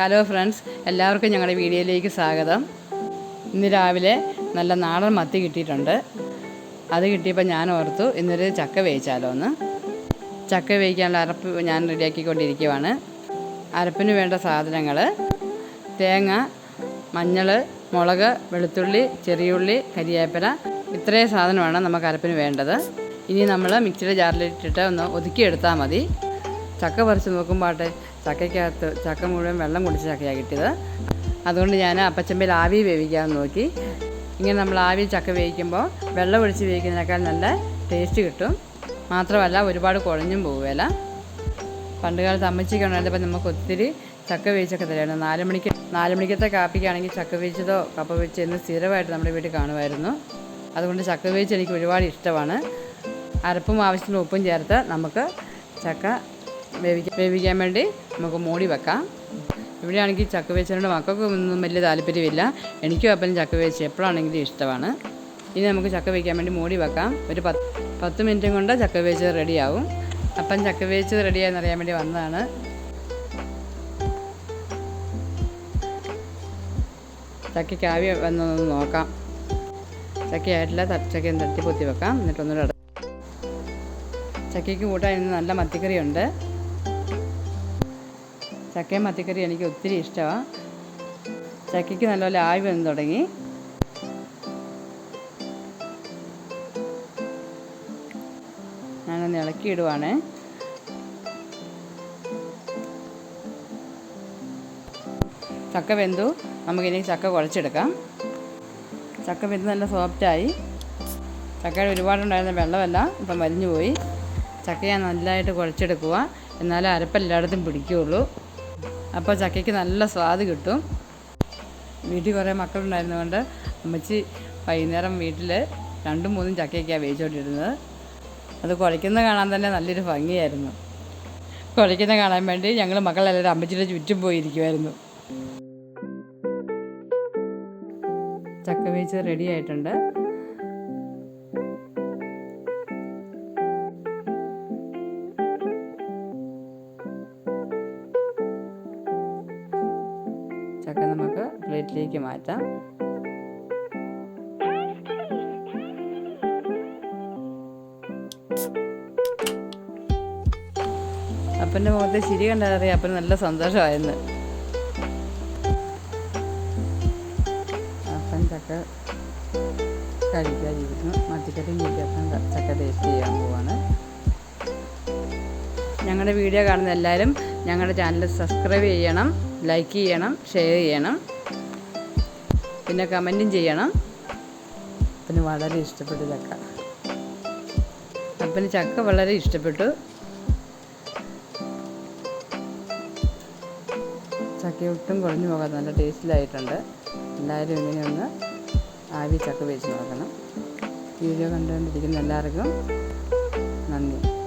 Hello friends എല്ലാവർക്കും ഞങ്ങളുടെ വീഡിയോയിലേക്ക് സ്വാഗതം. ഇന്ന് രാവിലെ നല്ല നാടൻ മത്തി കിട്ടിയിട്ടുണ്ട്. അത് കിട്ടിയപ്പോൾ ഞാൻ ഓർത്തു ഇന്നൊരു ചക്ക വേവിച്ചാലോ എന്ന്. ചക്ക വേവിക്കാനുള്ള അരപ്പ് ഞാൻ റെഡിയാക്കിക്കൊണ്ടിരിക്കുവാണ്. അരപ്പിന് വേണ്ട സാധനങ്ങൾ തേങ്ങ മഞ്ഞൾ മുളക് വെളുത്തുള്ളി ചെറിയുള്ളി കരിയേപ്പന ഇത്രയും സാധനമാണ് നമുക്ക് അരപ്പിന് വേണ്ടത്. ഇനി നമ്മൾ മിക്സിയുടെ ജാറിലിട്ടിട്ട് ഒന്ന് ഒതുക്കിയെടുത്താൽ മതി. ചക്ക പറിച്ച് നോക്കുമ്പോട്ടെ ചക്കയ്ക്കകത്ത് ചക്ക മുഴുവൻ വെള്ളം കുടിച്ച ചക്കയാണ് കിട്ടിയത്. അതുകൊണ്ട് ഞാൻ അപ്പച്ചമ്പയിൽ ആവി വേവിക്കാൻ നോക്കി. ഇങ്ങനെ നമ്മൾ ആവി ചക്ക വേവിക്കുമ്പോൾ വെള്ളം ഒഴിച്ച് വേവിക്കുന്നതിനേക്കാൾ നല്ല ടേസ്റ്റ് കിട്ടും. മാത്രമല്ല ഒരുപാട് കുഴഞ്ഞും പോവുകയില്ല. പണ്ട് കാലത്ത് അമ്മച്ചിക്ക് ഉണ്ടായിരുന്നപ്പോൾ നമുക്ക് ഒത്തിരി ചക്ക വേവിച്ചൊക്കെ തരായിരുന്നു. നാല് മണിക്ക് നാല് മണിക്കത്തെ കാപ്പിക്കാണെങ്കിൽ ചക്ക വേവിച്ചതോ കപ്പ വേവിച്ചോ എന്ന് സ്ഥിരമായിട്ട് നമ്മുടെ വീട്ടിൽ കാണുമായിരുന്നു. അതുകൊണ്ട് ചക്ക വേവിച്ച് എനിക്ക് ഒരുപാട് ഇഷ്ടമാണ്. അരപ്പും ആവശ്യത്തിന് ഉപ്പും ചേർത്ത് നമുക്ക് ചക്ക വേവിക്കാൻ വേവിക്കാൻ വേണ്ടി നമുക്ക് മൂടി വെക്കാം. ഇവിടെയാണെങ്കിൽ ചക്ക വേവിച്ചതിനോട് മക്കൾക്ക് ഒന്നും വലിയ താല്പര്യമില്ല. എനിക്കും അപ്പം ചക്ക വേവിച്ച് എപ്പോഴാണെങ്കിലും ഇഷ്ടമാണ്. ഇനി നമുക്ക് ചക്ക വയ്ക്കാൻ വേണ്ടി മൂടി വെക്കാം. ഒരു പത്ത് പത്ത് മിനിറ്റും കൊണ്ട് ചക്ക വേവിച്ചത് റെഡിയാവും. അപ്പം ചക്ക വേവിച്ചത് റെഡിയായെന്ന് അറിയാൻ വേണ്ടി വന്നതാണ്. ചക്കയ്ക്ക് ആവി വന്നൊന്ന് നോക്കാം. ചക്കയായിട്ടില്ല ചക്കയും തട്ടി പൊത്തി വെക്കാം. എന്നിട്ടൊന്നുകൂടെ ചക്കയ്ക്ക് കൂട്ടാൻ ഇന്ന് നല്ല മത്തിക്കറിയുണ്ട്. ചക്കയും മത്തിക്കറി എനിക്ക് ഒത്തിരി ഇഷ്ടമാണ് ചക്കയ്ക്ക് നല്ലപോലെ ആവി വന്ന് തുടങ്ങി. ഞാനൊന്ന് ഇളക്കിയിടുവാണ്. ചക്ക വെന്തു. നമുക്കിനി ചക്ക കുഴച്ചെടുക്കാം. ചക്ക വെന്ത് നല്ല സോഫ്റ്റായി ചക്കയുടെ ഒരുപാടുണ്ടായിരുന്ന വെള്ളമല്ല ഇപ്പം മരിഞ്ഞു പോയി ചക്ക ഞാൻ നല്ലതായിട്ട് കുഴച്ചെടുക്കുക എന്നാലേ അരപ്പെല്ലായിടത്തും പിടിക്കുകയുള്ളൂ. അപ്പോൾ ചക്കയ്ക്ക് നല്ല സ്വാദ് കിട്ടും. വീട്ടിൽ കുറേ മക്കളുണ്ടായിരുന്നതുകൊണ്ട് അമ്മച്ചി വൈകുന്നേരം വീട്ടിൽ രണ്ടും മൂന്നും ചക്കയൊക്കെയാണ് വേവിച്ചുകൊണ്ടിരുന്നത്. അത് കുഴയ്ക്കുന്നത് കാണാൻ തന്നെ നല്ലൊരു ഭംഗിയായിരുന്നു. കുഴയ്ക്കുന്ന കാണാൻ വേണ്ടി ഞങ്ങൾ മക്കളെല്ലാവരും അമ്മച്ചിയുടെ ചുറ്റും പോയിരിക്കുമായിരുന്നു ചക്ക വേവിച്ച് റെഡി ആയിട്ടുണ്ട്. ചക്ക നമുക്ക് പ്ലേറ്റിലേക്ക് മാറ്റാം. അപ്പന്റെ മുഖത്തെ ചിരി കണ്ടറിയാം അപ്പന് നല്ല സന്തോഷമായിരുന്നു. അപ്പൻ ചക്ക കഴിക്കാതിരുന്നു മത്തിക്കറിയും കൂട്ടി അപ്പൻ ചക്ക ടേസ്റ്റ് ചെയ്യാൻ പോവാണ്. ഞങ്ങളുടെ വീഡിയോ കാണുന്ന എല്ലാവരും ഞങ്ങളുടെ ചാനൽ സബ്സ്ക്രൈബ് ചെയ്യണം. ലൈക്ക് ചെയ്യണം ഷെയർ ചെയ്യണം. പിന്നെ കമന്റും ചെയ്യണം. അപ്പന് വളരെ ഇഷ്ടപ്പെട്ടു ചക്ക. അപ്പന് ചക്ക വളരെ ഇഷ്ടപ്പെട്ടു. ചക്ക ഒട്ടും കുറഞ്ഞു പോകാതെ നല്ല ടേസ്റ്റിലായിട്ടുണ്ട്. എല്ലാവരും ഇങ്ങനെ ഒന്ന് ആവി ചക്ക വെച്ച് നോക്കണം. വീഡിയോ കണ്ടുകൊണ്ടിരിക്കുന്ന എല്ലാവർക്കും നന്ദി.